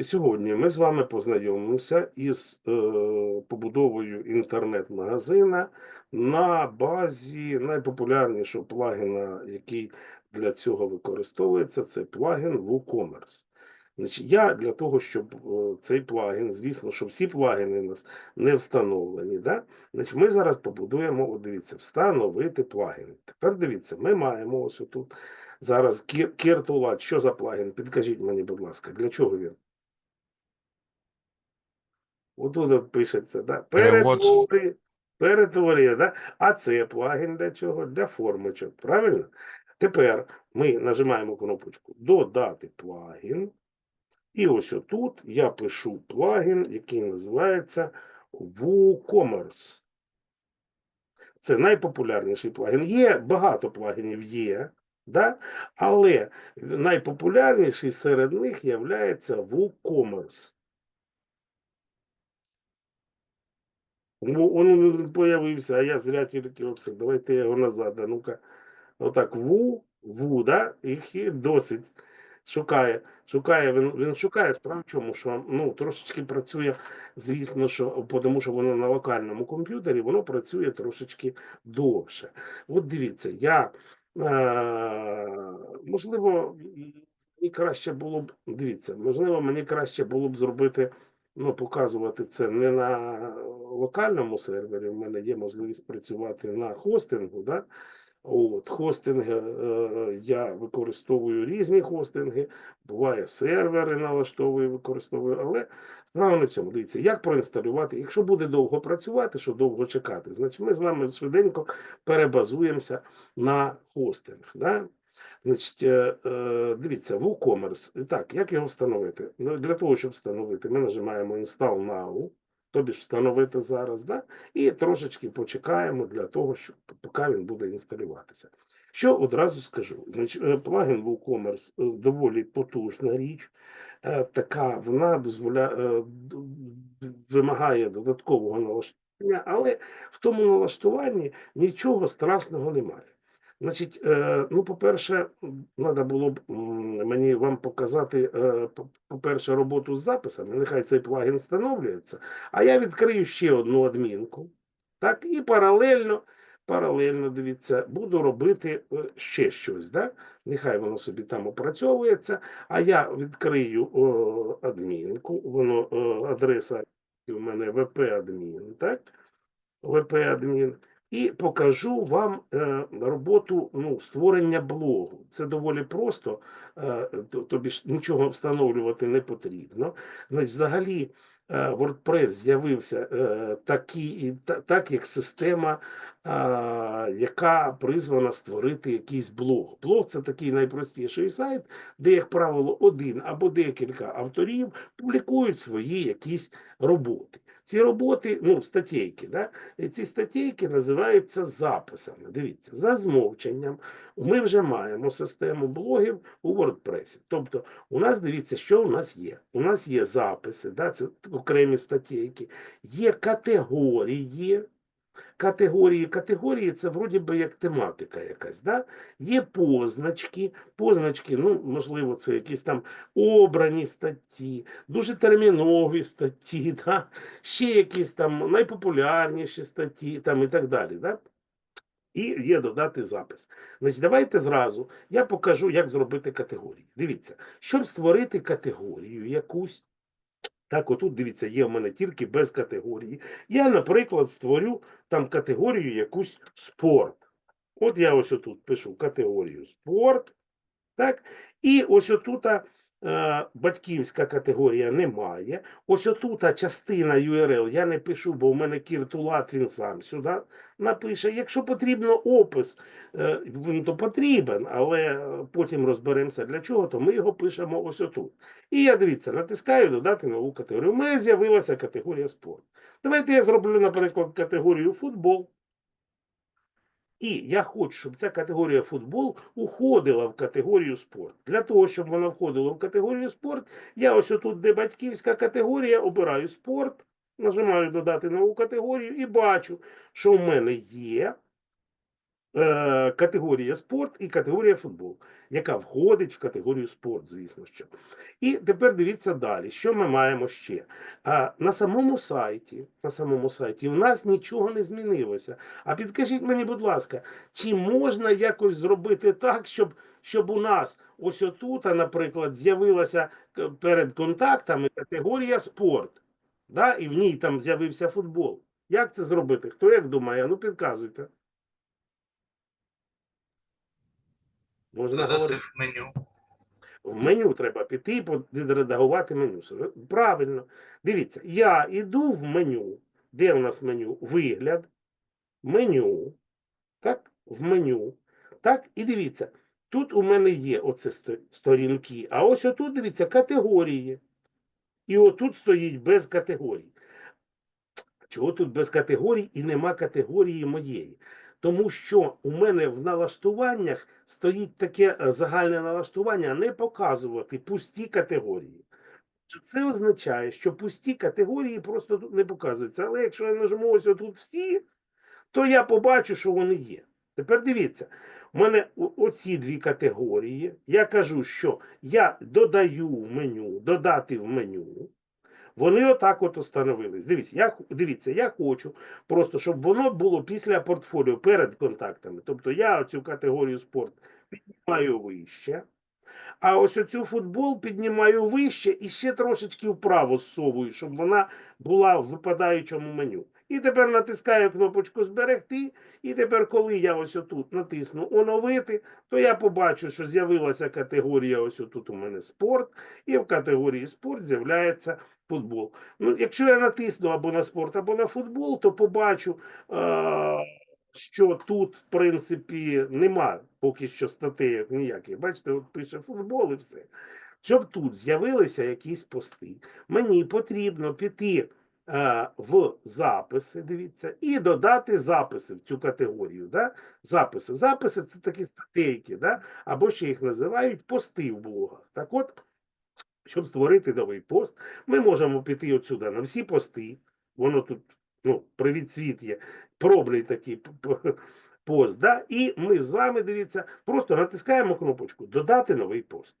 Сьогодні ми з вами познайомимося із е, побудовою інтернет-магазина на базі найпопулярнішого плагіна, який для цього використовується, це плагін WooCommerce. Я для того, щоб е, цей плагін, звісно, що всі плагіни у нас не встановлені, да? Значить, ми зараз побудуємо, от дивіться, встановити плагін. Тепер дивіться, ми маємо ось тут зараз Кіртулат. Що за плагін? Підкажіть мені, будь ласка, для чого він? Отут от пишеться, да? Перетворює, перетворює, да? А це плагін для чого? Для формочок, правильно? Тепер ми нажимаємо кнопочку Додати плагін. І ось отут я пишу плагін, який називається WooCommerce. Це найпопулярніший плагін. Є багато плагінів є, да? але найпопулярніший серед них є WooCommerce. Ну, він появився, а я зря тільки оце. Давайте його назад. а Ну-ка. Отак, ву, ву, да? Їх є досить. Шукає, шукає, він, він шукає справа в чому, що ну, трошечки працює, звісно, що тому що воно на локальному комп'ютері, воно працює трошечки довше. От дивіться, я можливо, мені краще було б, дивіться, можливо, мені краще було б зробити, ну, показувати це не на локальному сервері. У мене є можливість працювати на хостингу, да? От, хостинги е, я використовую різні хостинги, буває сервери налаштовую, використовую, але справа в цьому. Дивіться, як проінсталювати. Якщо буде довго працювати, що довго чекати, значить ми з вами швиденько перебазуємося на хостинг. Да? Значить, е, е, дивіться, WooCommerce. І Так, як його встановити? Ну, Для того, щоб встановити, ми нажимаємо Install Now, тобі ж встановити зараз, да? і трошечки почекаємо для того, щоб поки він буде інсталюватися. Що одразу скажу? Е, плагін WooCommerce е, доволі потужна річ, е, така вона дозволяє вимагає додаткового налаштування, але в тому налаштуванні нічого страшного немає. Значить, е, ну, по-перше, треба було б мені вам показати, е, по- по-перше, роботу з записами. Нехай цей плагін встановлюється, а я відкрию ще одну адмінку. Так, і паралельно, паралельно, дивіться, буду робити е, ще щось. Да? Нехай воно собі там опрацьовується, а я відкрию о, адмінку, воно о, адреса у мене vp-адмін, так? vp-адмін. І покажу вам е, роботу ну, створення блогу. Це доволі просто, е, тобі ж нічого встановлювати не потрібно. Значить, взагалі, е, WordPress з'явився такий, та- так, як система, яка призвана створити якийсь блог. Блог це такий найпростіший сайт, де, як правило, один або декілька авторів публікують свої якісь роботи. Ці роботи, ну, статейки, да? Ці статейки називаються записами. Дивіться, за змовченням ми вже маємо систему блогів у WordPress. Тобто, у нас дивіться, що у нас є. У нас є записи, да? це окремі статейки, є категорії. Категорії, категорії це вроді би як тематика якась. Да? Є позначки, позначки, ну, можливо, це якісь там обрані статті, дуже термінові статті, да? ще якісь там найпопулярніші статті там і так далі. Да? І є додати запис. Значить, давайте зразу я покажу, як зробити категорії. Дивіться, щоб створити категорію якусь, так, отут, дивіться, є в мене тільки без категорії. Я, наприклад, створю там категорію якусь спорт. От я ось отут пишу категорію спорт. Так, і ось отута е, батьківська категорія немає. Ось отута частина URL я не пишу, бо в мене кіртулат він сам сюди напише. Якщо потрібно опис, е, він то потрібен, але е, потім розберемося для чого, то ми його пишемо ось отут. І я дивіться, натискаю додати нову категорію. У мене з'явилася категорія спорт. Давайте я зроблю, наприклад, категорію футбол. І я хочу, щоб ця категорія футбол уходила в категорію спорт. Для того, щоб вона входила в категорію спорт, я ось отут, де батьківська категорія, обираю спорт, нажимаю додати нову категорію і бачу, що в мене є е, категорія спорт і категорія футбол, яка входить в категорію спорт, звісно що. І тепер дивіться далі, що ми маємо ще. А, на самому сайті, на самому сайті у нас нічого не змінилося. А підкажіть мені, будь ласка, чи можна якось зробити так, щоб, щоб у нас ось отут, наприклад, з'явилася перед контактами категорія спорт, да? і в ній там з'явився футбол. Як це зробити? Хто як думає? Ну підказуйте. Можна говорити. в меню. В меню треба піти і відредагувати меню. Правильно. Дивіться, я йду в меню. Де у нас меню? Вигляд, меню. Так, в меню. Так, і дивіться, тут у мене є оце сторінки, а ось отут, дивіться, категорії. І отут стоїть без категорій. Чого тут без категорій і нема категорії моєї? Тому що у мене в налаштуваннях стоїть таке е, загальне налаштування не показувати пусті категорії. Це означає, що пусті категорії просто тут не показуються. Але якщо я нажму ось отут всі, то я побачу, що вони є. Тепер дивіться, у мене оці дві категорії. Я кажу, що я додаю в меню, додати в меню. Вони отак от установились. Дивіться, я, дивіться, я хочу просто, щоб воно було після портфоліо перед контактами. Тобто я цю категорію спорт піднімаю вище, а ось оцю футбол піднімаю вище і ще трошечки вправо зсовую, щоб вона була в випадаючому меню. І тепер натискаю кнопочку зберегти. І тепер, коли я ось отут натисну оновити, то я побачу, що з'явилася категорія ось отут у мене спорт, і в категорії спорт з'являється футбол. Ну, якщо я натисну або на спорт, або на футбол, то побачу, е- що тут, в принципі, нема поки що статей ніяких. Бачите, от пише футбол і все. Щоб тут з'явилися якісь пости, мені потрібно піти в записи, дивіться, і додати записи в цю категорію. Да? Записи. Записи це такі статейки, да? або ще їх називають пости в блогах. Так от, щоб створити новий пост, ми можемо піти отсюди на всі пости. Воно тут, ну, привіт світ є, пробний такий пост. Да? І ми з вами, дивіться, просто натискаємо кнопочку Додати новий пост.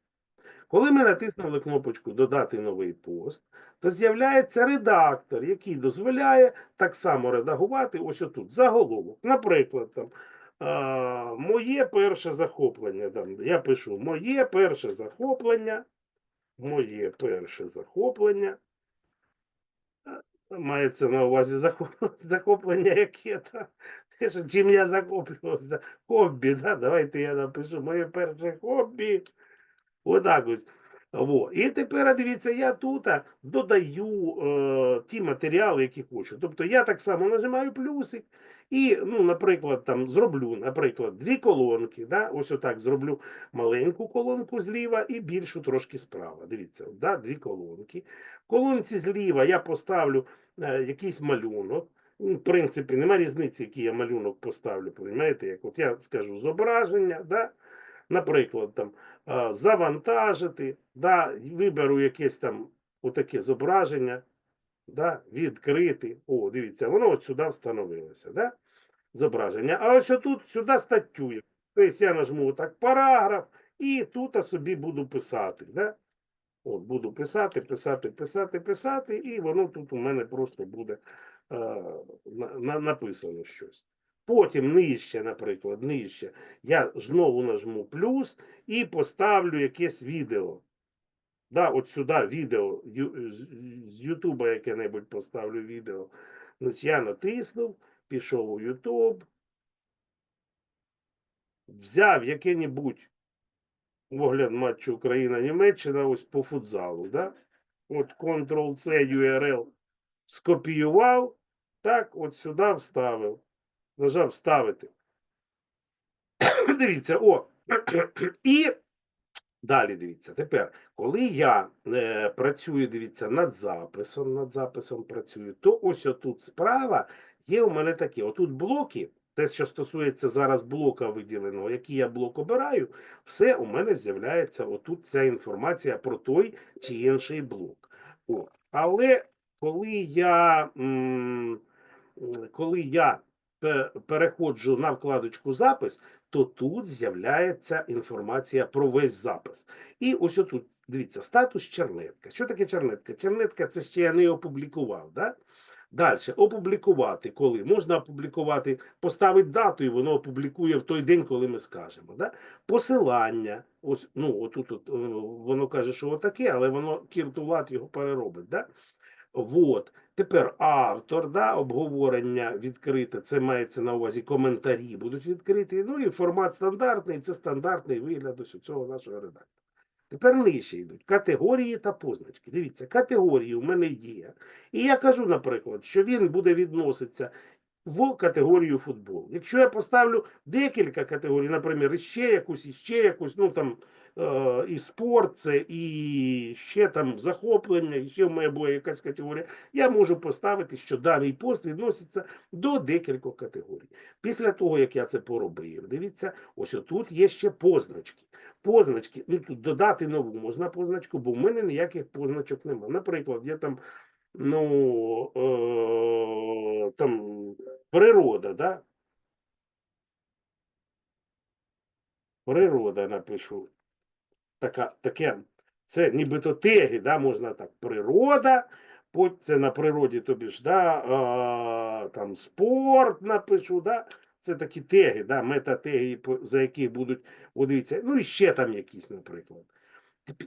Коли ми натиснули кнопочку Додати новий пост, то з'являється редактор, який дозволяє так само редагувати ось отут заголовок. Наприклад, там, моє перше захоплення. Там, я пишу моє перше захоплення. Моє перше захоплення. Мається на увазі захоплення яке що чим я захоплювався. Хобі, да? давайте я напишу моє перше хобі. Отак ось. Во. І тепер дивіться, я тут додаю е, ті матеріали, які хочу. Тобто я так само нажимаю плюсик і, ну, наприклад, там зроблю, наприклад, дві колонки. Да? Ось отак зроблю маленьку колонку зліва і більшу трошки справа. Дивіться, да? дві колонки. Колонці зліва я поставлю е, якийсь малюнок. Ну, В принципі, нема різниці, який я малюнок поставлю. Як от я скажу зображення, да? наприклад, там завантажити, да, виберу якесь там отаке зображення, да, відкрити. О, дивіться, воно от сюди встановилося. Да? Зображення. А ось отут сюди статтю. Тобто я нажму отак параграф і тут собі буду писати. Да? От, буду писати, писати, писати, писати, і воно тут у мене просто буде е, на, на, написано щось. Потім нижче, наприклад, нижче, я знову нажму плюс і поставлю якесь відео. Да, от сюди відео з- Ютуба яке-небудь поставлю відео. Значить, я натиснув, пішов у Ютуб, взяв яке-небудь огляд матчу Україна-Німеччина ось по футзалу. Да? От Ctrl-C URL скопіював, так, от сюди вставив. Нажав вставити. Дивіться, о. І далі дивіться. Тепер, коли я е, працюю, дивіться, над записом, над записом працюю, то ось отут справа є у мене такі. Отут блоки, те, що стосується зараз блока виділеного, який я блок обираю, все у мене з'являється отут ця інформація про той чи інший блок. О. Але коли я, м, коли я переходжу на вкладочку запис, то тут з'являється інформація про весь запис. І ось отут, дивіться, статус чернетка. Що таке чернетка? Чернетка це ще я не опублікував. Да? Далі, опублікувати коли? Можна опублікувати, поставити дату, і воно опублікує в той день, коли ми скажемо. Да? Посилання. Ось, ну, отут от, е, воно каже, що отаке, але воно кіртулат його переробить. Да? Вот. Тепер автор, да, обговорення відкрите, це мається на увазі коментарі будуть відкриті. Ну і формат стандартний, це стандартний вигляд ось цього нашого редактора. Тепер нижче йдуть категорії та позначки. Дивіться, категорії у мене є. І я кажу, наприклад, що він буде відноситися в категорію футбол. Якщо я поставлю декілька категорій, наприклад, іще якусь, іще якусь, ну там е, і спорт, це, і ще там захоплення, і ще в мене була якась категорія, я можу поставити, що даний пост відноситься до декількох категорій. Після того, як я це поробив, дивіться, ось отут є ще позначки. Позначки, ну тут додати нову можна позначку, бо в мене ніяких позначок немає. Наприклад, я там, ну, е, там природа, да? Природа напишу. Така, таке, це нібито теги, да, можна так. Природа, це на природі, тобі ж, да, а, там спорт напишу, да. Це такі теги, да, метатеги, за яких будуть, о, дивіться, ну і ще там якісь, наприклад.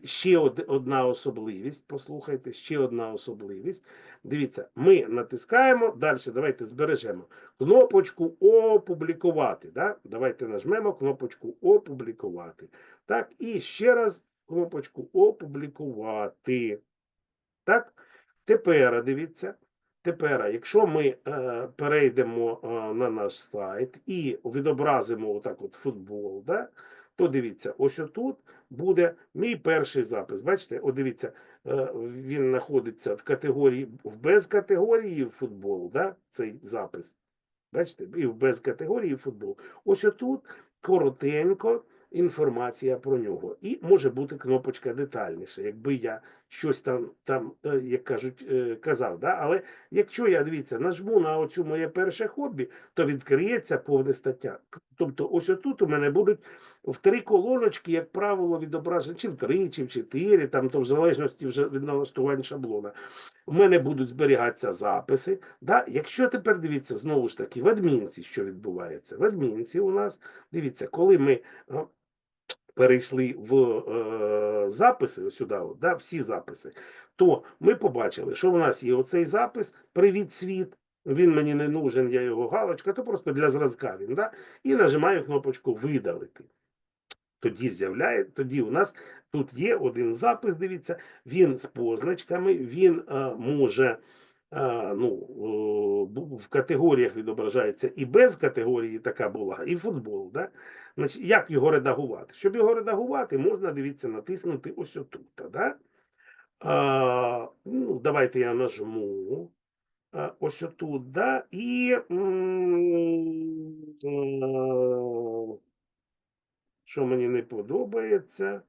Ще одна особливість, послухайте, ще одна особливість. Дивіться, ми натискаємо, далі давайте збережемо кнопочку опублікувати. Да? Давайте нажмемо кнопочку опублікувати. Так, і ще раз кнопочку опублікувати. Так, тепер дивіться. Тепер, якщо ми е, перейдемо е, на наш сайт і відобразимо отак от футбол, да, то дивіться, ось отут буде мій перший запис. Бачите, о, дивіться, е, він знаходиться в категорії, в без категорії футбол, да, цей запис. Бачите, і в без категорії футбол. Ось отут коротенько інформація про нього. І може бути кнопочка детальніше, якби я щось там, там е, як кажуть, е, казав. Да? Але якщо я дивіться, нажму на оцю моє перше хобі, то відкриється повна стаття. Тобто, ось отут у мене будуть в три колоночки, як правило, відображені, чи в три, чи в чотири, там то в залежності вже від налаштувань шаблона. У мене будуть зберігатися записи. Да? Якщо тепер дивіться, знову ж таки, в адмінці, що відбувається? В адмінці у нас, дивіться, коли ми перейшли в е, записи, сюди, от, да, всі записи, то ми побачили, що в нас є оцей запис Привіт, світ. Він мені не нужен, я його галочка, то просто для зразка він. Да? І нажимаю кнопочку видалити. Тоді з'являє, тоді у нас тут є один запис, дивіться, він з позначками, він е, може е, ну, в категоріях відображається і без категорії така була, і футбол. Да? Як його редагувати? Щоб його редагувати, можна, дивіться, натиснути ось отут. Да? А, ну, давайте я нажму. а, Ось отут, да, і що мені не подобається,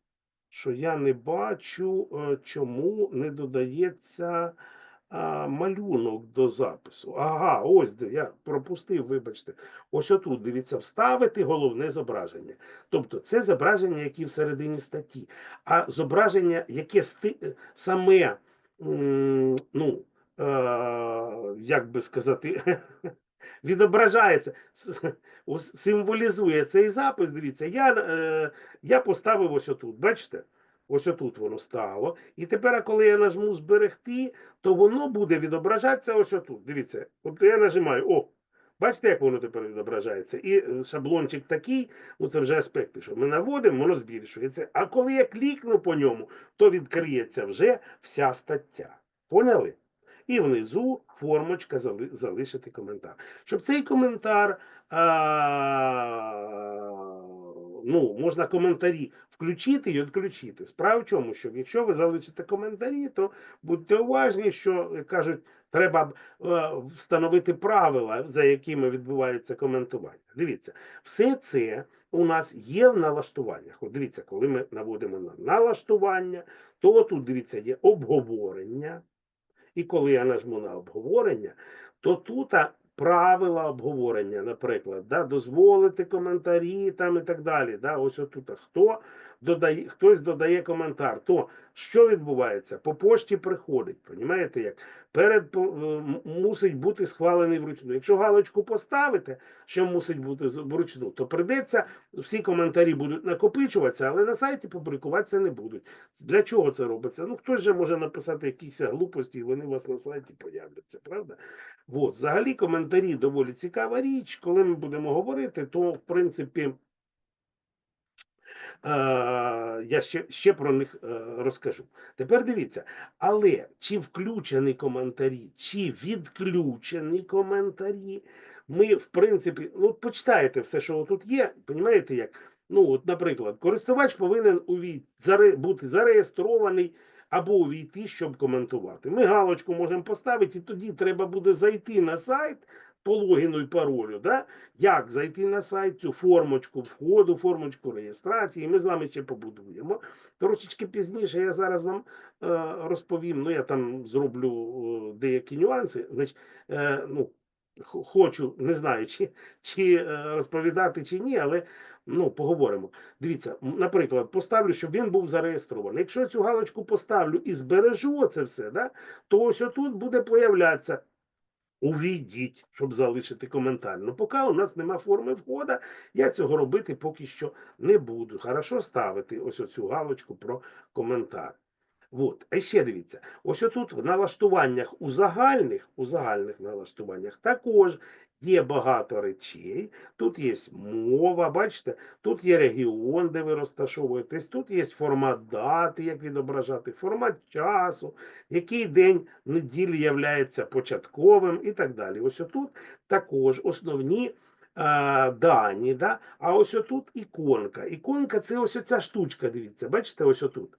що я не бачу, е, чому не додається а, малюнок до запису. Ага, ось де я пропустив, вибачте. Ось отут, дивіться, вставити головне зображення. Тобто це зображення, які всередині статті, а зображення, яке сти... саме, ну, е, як би сказати, відображається, символізує цей запис. Дивіться, я, е, я поставив ось отут, бачите? Ось отут воно стало. І тепер, коли я нажму зберегти, то воно буде відображатися ось отут. Дивіться, от я нажимаю, о, бачите, як воно тепер відображається? І шаблончик такий, ну це вже аспекти, що ми наводимо, воно збільшується. А коли я клікну по ньому, то відкриється вже вся стаття. Поняли? І внизу формочка залишити коментар. Щоб цей коментар, а, ну, можна коментарі включити і відключити. Справа в чому, що якщо ви залишите коментарі, то будьте уважні, що кажуть, треба е, встановити правила, за якими відбувається коментування. Дивіться, все це у нас є в налаштуваннях. От дивіться, коли ми наводимо на налаштування, то тут дивіться, є обговорення. І коли я нажму на обговорення, то тут правила обговорення, наприклад, да, дозволити коментарі там і так далі. Да, ось отут. Хто додає, хтось додає коментар, то що відбувається? По пошті приходить, понімаєте як? Перед е, мусить бути схвалений вручну. Якщо галочку поставите, що мусить бути вручну, то прийдеться, всі коментарі будуть накопичуватися, але на сайті публікуватися не будуть. Для чого це робиться? Ну хтось же може написати якісь глупості, і вони у вас на сайті появляться, правда? От, взагалі коментарі доволі цікава річ. Коли ми будемо говорити, то в принципі. Е, я ще, ще про них е, розкажу. Тепер дивіться, але чи включені коментарі, чи відключені коментарі, ми, в принципі, ну, почитайте все, що тут є, розумієте, як? Ну, от, наприклад, користувач повинен увій... заре... бути зареєстрований або увійти, щоб коментувати. Ми галочку можемо поставити, і тоді треба буде зайти на сайт по логіну і паролю. Да? Як зайти на сайт, цю формочку входу, формочку реєстрації, ми з вами ще побудуємо. Трошечки пізніше я зараз вам е, розповім. Ну, я там зроблю деякі нюанси. Значить, е, ну, хочу, не знаю, чи, чи е, розповідати, чи ні, але ну, поговоримо. Дивіться, наприклад, поставлю, щоб він був зареєстрований. Якщо я цю галочку поставлю і збережу це все, да, то ось отут буде появлятися Увійдіть, щоб залишити коментар. Ну, поки у нас нема форми входа, я цього робити поки що не буду. Хорошо ставити ось оцю галочку про коментар. От. А ще дивіться, ось отут в налаштуваннях у загальних, у загальних налаштуваннях також є багато речей. Тут є мова, бачите, тут є регіон, де ви розташовуєтесь, тут є формат дати, як відображати, формат часу, який день неділі являється початковим і так далі. Ось отут також основні а, дані. Да? А ось отут іконка. Іконка це ось оця штучка, дивіться, бачите, ось отут.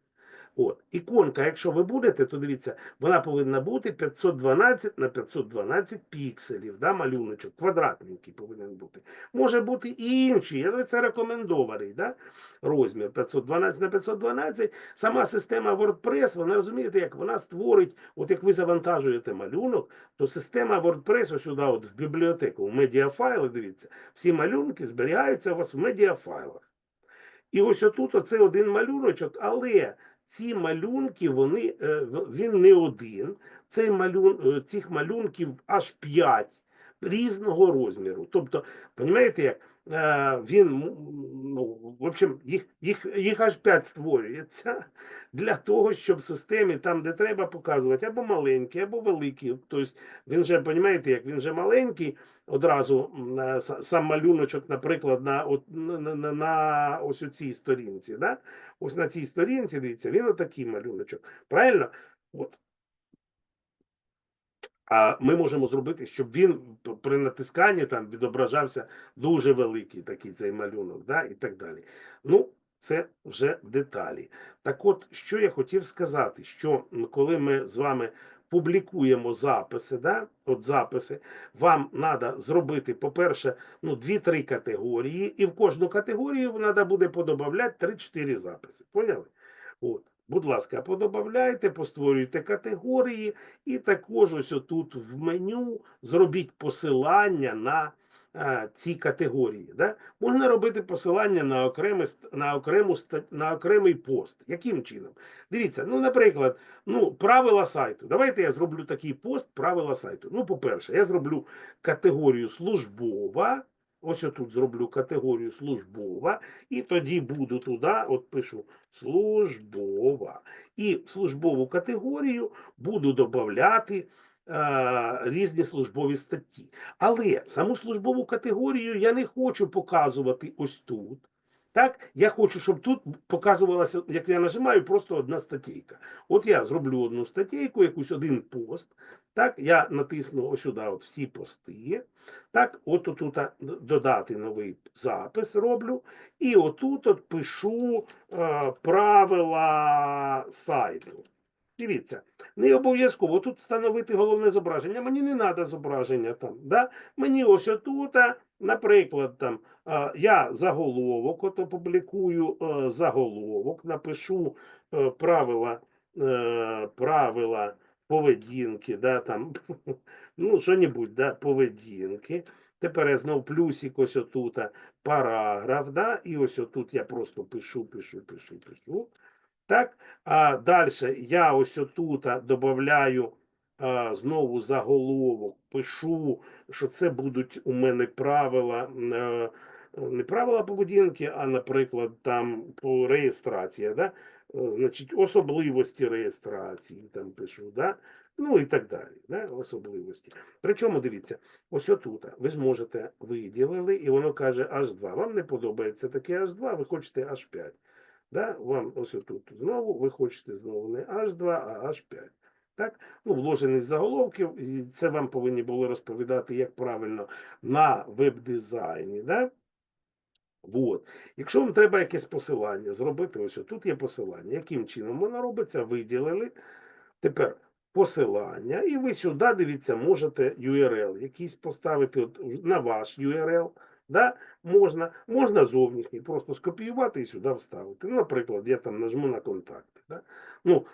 От, іконка, якщо ви будете, то дивіться, вона повинна бути 512 на 512 пікселів, да, малюночок, квадратненький повинен бути. Може бути і інший, але це рекомендований да, розмір 512 на 512. Сама система WordPress, вона розумієте, як вона створить, от як ви завантажуєте малюнок, то система WordPress ось сюди, от в бібліотеку, в медіафайли, дивіться, всі малюнки зберігаються у вас в медіафайлах. І ось отут оце один малюночок, але ці малюнки, вони, е, він не один. Цей малюн, е, цих малюнків аж п'ять різного розміру. Тобто, розумієте, як він, ну, в общем, їх, їх, їх аж п'ять створюється для того, щоб в системі, там, де треба показувати, або маленькі, або великі. Тобто, він же, розумієте, як він же маленький, одразу е, са- сам малюночок, наприклад, на, на, на, на ось у цій сторінці. Да? Ось на цій сторінці, дивіться, він отакий малюночок. Правильно? От. А ми можемо зробити, щоб він при натисканні там відображався дуже великий такий цей малюнок, да? і так далі. Ну, це вже деталі. Так от, що я хотів сказати, що коли ми з вами публікуємо записи, да? от записи, вам треба зробити, по-перше, ну, 2-3 категорії, і в кожну категорію треба буде подобавляти 3-4 записи. Поняли? От. Будь ласка, подобавляйте, постворюйте категорії, і також ось отут в меню зробіть посилання на е, ці категорії. Да? Можна робити посилання на, окреме, на, окрему, на окремий пост. Яким чином? Дивіться, ну, наприклад, ну, правила сайту. Давайте я зроблю такий пост правила сайту. Ну, по-перше, я зроблю категорію службова. Ось я тут зроблю категорію службова, і тоді буду туди, от пишу службова. І в службову категорію буду додавати е, різні службові статті. Але саму службову категорію я не хочу показувати ось тут. Так, я хочу, щоб тут показувалася, як я нажимаю, просто одна статтєйка. От я зроблю одну статтєйку, якусь один пост. Так, я натисну ось сюди от всі пости. Так, от тут додати новий запис роблю. І отут от пишу е, правила сайту. Дивіться, не обов'язково тут встановити головне зображення. Мені не треба зображення там. Да? Мені ось отут, наприклад, там, я заголовок, от опублікую е, заголовок, напишу е, правила, е, правила поведінки, да, там, ну, що-небудь, да, поведінки. Тепер я знов плюсик ось отут, параграф, да, і ось отут я просто пишу, пишу, пишу, пишу. Так, а далі я ось отут додаю знову заголовок, пишу, що це будуть у мене правила, е, не правила поведінки, а, наприклад, там по реєстрації, да? Е, значить, особливості реєстрації там пишу, да? ну і так далі. Да? Особливості. Причому дивіться, ось отут ви ж можете виділили, і воно каже H2. Вам не подобається таке H2, ви хочете H5. Да? Вам ось тут знову ви хочете знову не H2, а H5. Так? Ну, вложеність заголовків, і це вам повинні були розповідати, як правильно на веб-дизайні. Да? Вот. Якщо вам треба якесь посилання зробити, ось тут є посилання. Яким чином воно робиться? Виділили. Тепер посилання, і ви сюди, дивіться, можете URL якийсь поставити от, на ваш URL. Да? Можна, можна зовнішній, просто скопіювати і сюди вставити. Наприклад, я там нажму на контакти. Да? Ну,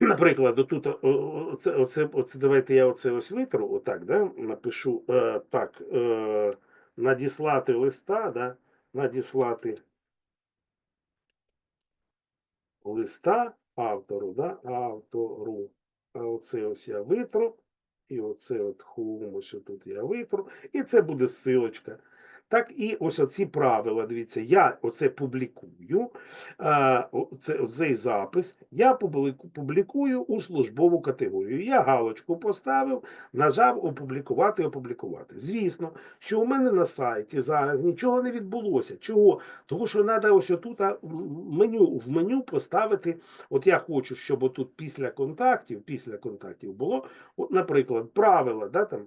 наприклад, о- оце, оце, оце, давайте я оце ось витру, отак, да? напишу е, так, е, надіслати листа, да? надіслати листа автору, да? автору. А оце ось я витру, і оце от хум, ось тут я витру, і це буде ссылочка. Так, і ось оці правила, дивіться, я оце публікую, е, оце, цей запис, я публікую у службову категорію. Я галочку поставив, нажав опублікувати, опублікувати. Звісно, що у мене на сайті зараз нічого не відбулося. Чого? Тому що треба ось отут меню, в меню поставити, от я хочу, щоб отут після контактів, після контактів було, от, наприклад, правила, да, там,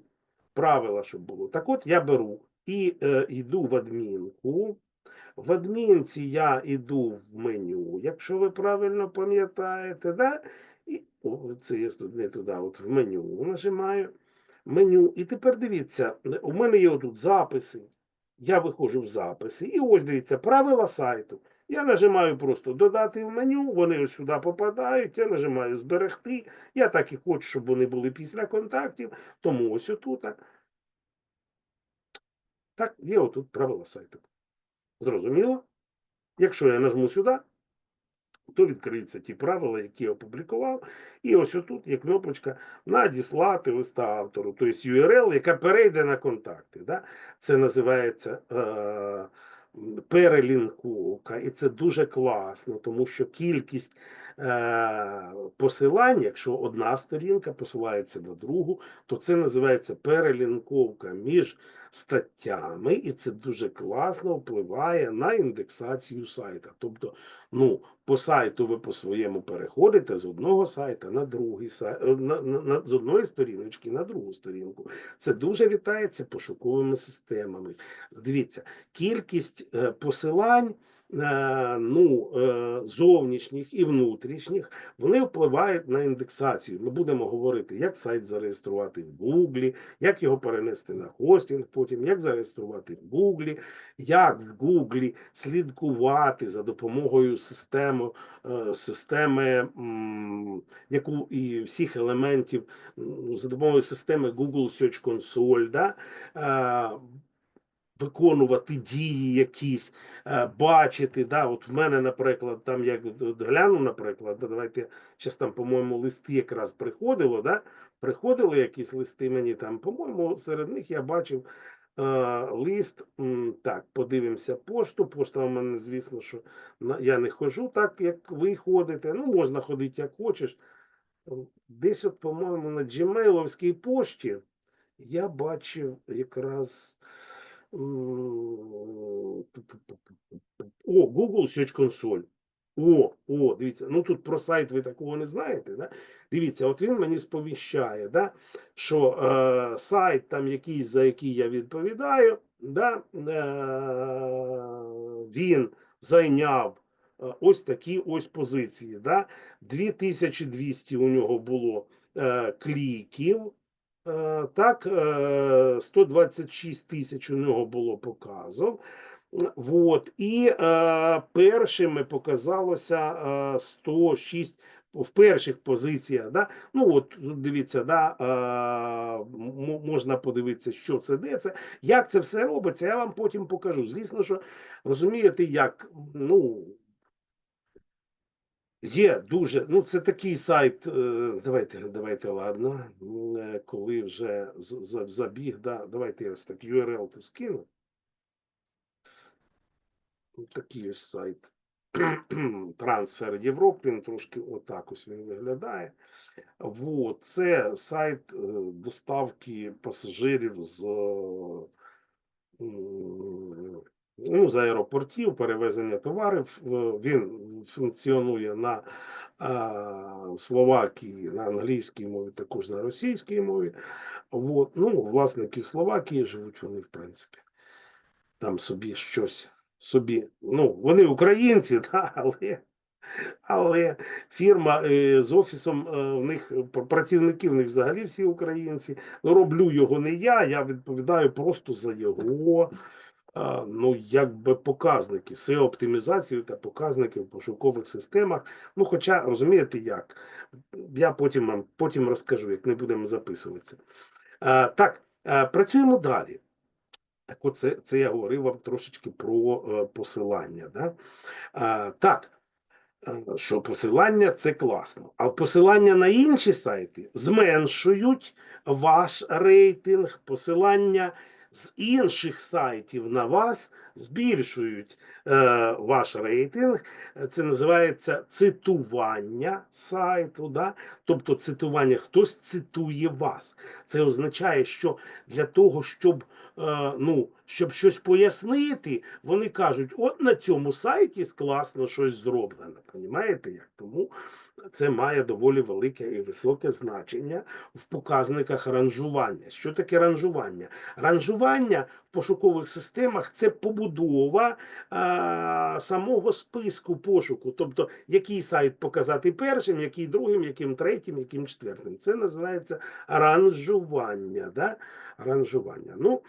правила, щоб було. Так от я беру і е, йду в адмінку. В адмінці я йду в меню, якщо ви правильно пам'ятаєте, да? І, о, це я тут не туди, от в меню нажимаю. Меню. І тепер дивіться, у мене є тут записи. Я виходжу в записи. І ось дивіться, правила сайту. Я нажимаю просто додати в меню, вони ось сюди попадають, я нажимаю зберегти. Я так і хочу, щоб вони були після контактів. Тому ось отут. Так, є отут правила сайту. Зрозуміло? Якщо я нажму сюди, то відкриються ті правила, які я опублікував. І ось отут є кнопочка надіслати листа автору, тобто URL, яка перейде на контакти. Да? Це називається е, перелінковка, і це дуже класно, тому що кількість посилань, якщо одна сторінка посилається на другу, то це називається перелінковка між статтями, і це дуже класно впливає на індексацію сайта. Тобто, ну, по сайту ви по своєму переходите з одного сайта на другий сайт, на, на, на, з одної сторіночки на другу сторінку. Це дуже вітається пошуковими системами. Дивіться, кількість е, посилань. Е, Ну, е, зовнішніх і внутрішніх, вони впливають на індексацію. Ми будемо говорити, як сайт зареєструвати в Гуглі, як його перенести на хостинг, потім як зареєструвати в Гуглі, як в Гуглі слідкувати за допомогою системи, е, системи яку і всіх елементів за допомогою системи Google Search Console, да, виконувати дії якісь, е, бачити. Да, От в мене, наприклад, там як от гляну, наприклад, да, давайте зараз там, по-моєму, листи якраз приходило, да, приходили якісь листи мені там, по-моєму, серед них я бачив е, лист. Так, подивимося пошту. Пошта у мене, звісно, що я не ходжу так, як ви ходите. Ну, можна ходити як хочеш. Десь, от, по-моєму, на Gmailовській пошті я бачив якраз. О, Google Search Console. О, о, дивіться, ну тут про сайт ви такого не знаєте. Да? Дивіться, от він мені сповіщає, да, що е, сайт, там якийсь, за який я відповідаю, да, е, він зайняв е, ось такі ось позиції. Да? 2200 у нього було е, кліків. Е, Так, е, 126 тисяч у нього було показів. Вот. І е, першими показалося е, 106 в перших позиціях. Да? Ну от дивіться, да, е, можна подивитися, що це, де це, як це все робиться. Я вам потім покажу. Звісно, що розумієте, як ну. Є дуже, ну це такий сайт. е, Давайте, давайте, ладно. е, Коли вже забіг, да, давайте я ось так URL скину. Такий ось сайт. Трансфер Європи, він трошки отак ось він виглядає. Вот, це сайт е, доставки пасажирів з, ну, з аеропортів, перевезення товарів. Він функціонує на а, Словакії на англійській мові, також на російській мові. Вот. Ну, власники Словакії живуть вони, в принципі, там собі щось собі. Ну, вони українці, да, але, але фірма е, з офісом е, в них пр- працівники в них взагалі всі українці. Ну, роблю його не я, я відповідаю просто за його. Ну, якби показники SEO оптимізацію та показники в пошукових системах. Ну, хоча розумієте як, я потім вам потім розкажу, як не будемо записуватися. Так, працюємо далі. Так, от це, я говорив вам трошечки про е, посилання. Да? Так, е, що посилання це класно. А посилання на інші сайти зменшують ваш рейтинг, посилання з інших сайтів на вас збільшують е, ваш рейтинг. Е, Це називається цитування сайту. Да? Тобто цитування, хтось цитує вас. Це означає, що для того, щоб е, ну, щоб щось пояснити, вони кажуть, от на цьому сайті класно щось зроблено. Понімаєте як? Тому це має доволі велике і високе значення в показниках ранжування. Що таке ранжування? Ранжування в пошукових системах це побудова а, самого списку пошуку, тобто який сайт показати першим, який другим, яким третім, яким четвертим. Це називається ранжування. Да? Ранжування. Ну,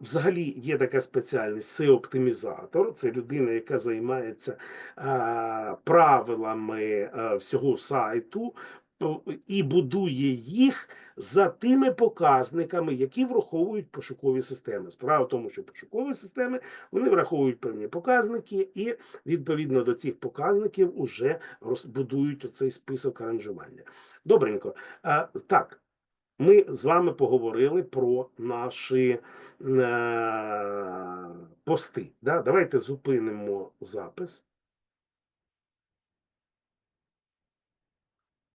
взагалі є така спеціальність SEO-оптимізатор. Це людина, яка займається правилами всього сайту і будує їх за тими показниками, які враховують пошукові системи. Справа в тому, що пошукові системи вони враховують певні показники, і відповідно до цих показників уже розбудують оцей список аранжування. Добренько. Так. Ми з вами поговорили про наші е, пости. Да? Давайте зупинимо запис.